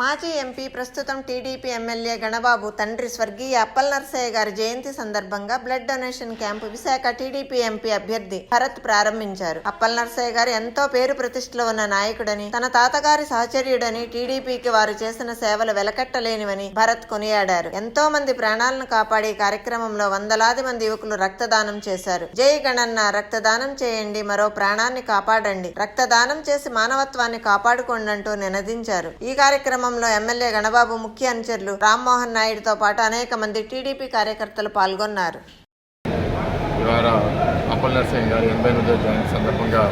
మాజీ ఎంపీ ప్రస్తుతం TDP MLA Ganababu తండ్రి స్వర్గీయ అప్పల్ నర్సయ్య గారి జయంతి సందర్భంగా blood donation camp Visakha TDP MP అభ్యర్థి భరత్ ప్రారంభించారు. అప్పల్ నర్సయ్య గారు ఎంతో పేరు ప్రతిష్టలు ఉన్న నాయకుడని తన తాతగారి సహచర్యుడని టీడీపీకి వారు చేసిన సేవలు వెలకట్టలేనివని భరత్ కొనియాడారు. ఎంతో మంది ప్రాణాలను కాపాడే కార్యక్రమంలో వందలాది మంది యువకులు రక్తదానం చేశారు. జై గణన్న రక్తదానం చేయండి మరో ప్రాణాన్ని కాపాడండి రక్తదానం చేసి మానవత్వాన్ని కాపాడుకోండి అంటూ నినదించారు. ఈ కార్యక్రమం కార్యక్రమంలో ఎమ్మెల్యే గణబాబు ముఖ్య అనుచరులు రామ్మోహన్ నాయుడుతో పాటు అనేక మంది టీడీపీ కార్యకర్తలు పాల్గొన్నారు. అప్పల్ గారు ఎనభై ఎనిమిదో జయంతి సందర్భంగా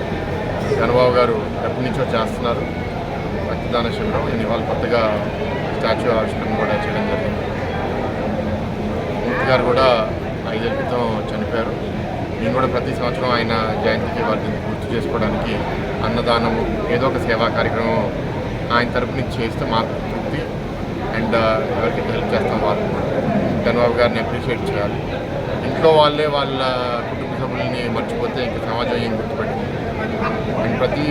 గణబాబు గారు ఎప్పటి నుంచో చేస్తున్నారు. రక్తదాన శిబిరం ఇది వాళ్ళు కొత్తగా స్టాచ్యూ ఆవిష్కరణ కూడా చేయడం జరిగింది. మూర్తి గారు కూడా ఐదేళ్ళ క్రితం చనిపోయారు. నేను కూడా ప్రతి సంవత్సరం ఆయన జయంతికి వారిని గుర్తు చేసుకోవడానికి అన్నదానము ఏదో ఒక సేవా కార్యక్రమం ఆయన తరపు నుంచి చేస్తే మాకు తృప్తి. అండ్ ఎవరికి హెల్ప్ చేస్తాం వాళ్ళు. చంద్రబాబు గారిని అప్రిషియేట్ చేయాలి. ఇంట్లో వాళ్ళే వాళ్ళ కుటుంబ సభ్యుల్ని మర్చిపోతే ఇంకా సమాజం ఏం గుర్తుపెట్టింది అండ్ ప్రతి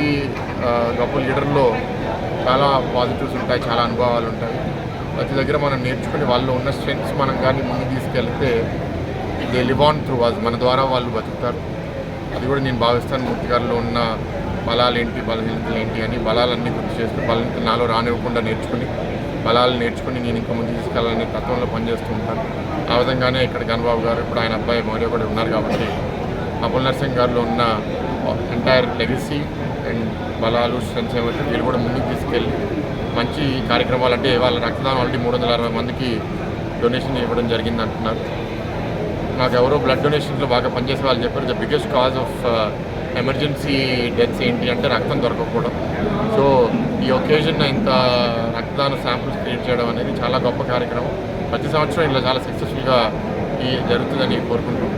గొప్ప లీడర్లో చాలా పాజిటివ్స్ ఉంటాయి చాలా అనుభవాలు ఉంటాయి. ప్రతి దగ్గర మనం నేర్చుకుని వాళ్ళు ఉన్న స్ట్రెంగ్స్ మనం కానీ ముందుకు తీసుకెళ్తే they live on through was మన ద్వారా వాళ్ళు బతుకుతారు. అది కూడా నేను భావిస్తాను. మూర్తి గారిలో ఉన్న బలాలు ఏంటి బలహీనతలు ఏంటి అని బలాలన్నీ గుర్తు చేస్తూ బలహీనతలు నాలో రానివ్వకుండా నేర్చుకుని బలాలు నేర్చుకుని నేను ఇంకా ముందు తీసుకెళ్ళాలని తత్వంలో పనిచేస్తూ ఉంటాను. ఆ విధంగానే ఇక్కడ గణబాబు గారు ఇప్పుడు ఆయన అబ్బాయి మౌర్య కూడా ఉన్నారు కాబట్టి అపుల్ నర్సింగ్ గారిలో ఉన్న ఎంటైర్ లెగసీ అండ్ బలాలు స్ట్రెంత్స్ ఏమైతే వీళ్ళు కూడా ముందుకు తీసుకెళ్ళి మంచి కార్యక్రమాలు అంటే వాళ్ళ రక్తదానం ఆల్రెడీ మూడు వందల అరవై మందికి డొనేషన్ ఇవ్వడం జరిగింది అంటున్నారు నాకు ఎవరో బ్లడ్ డొనేషన్లో బాగా పనిచేసే వాళ్ళు చెప్పారు the biggest cause of emergency deaths ఏంటి అంటే రక్తం దొరకకపోవడం. సో ఈ ఒకేజన్ ఇంత రక్తదాన శాంపుల్స్ క్రియేట్ చేయడం అనేది చాలా గొప్ప కార్యక్రమం. ప్రతి సంవత్సరం ఇలా చాలా సక్సెస్ఫుల్గా ఈ జరుగుతుందని కోరుకుంటున్నాం.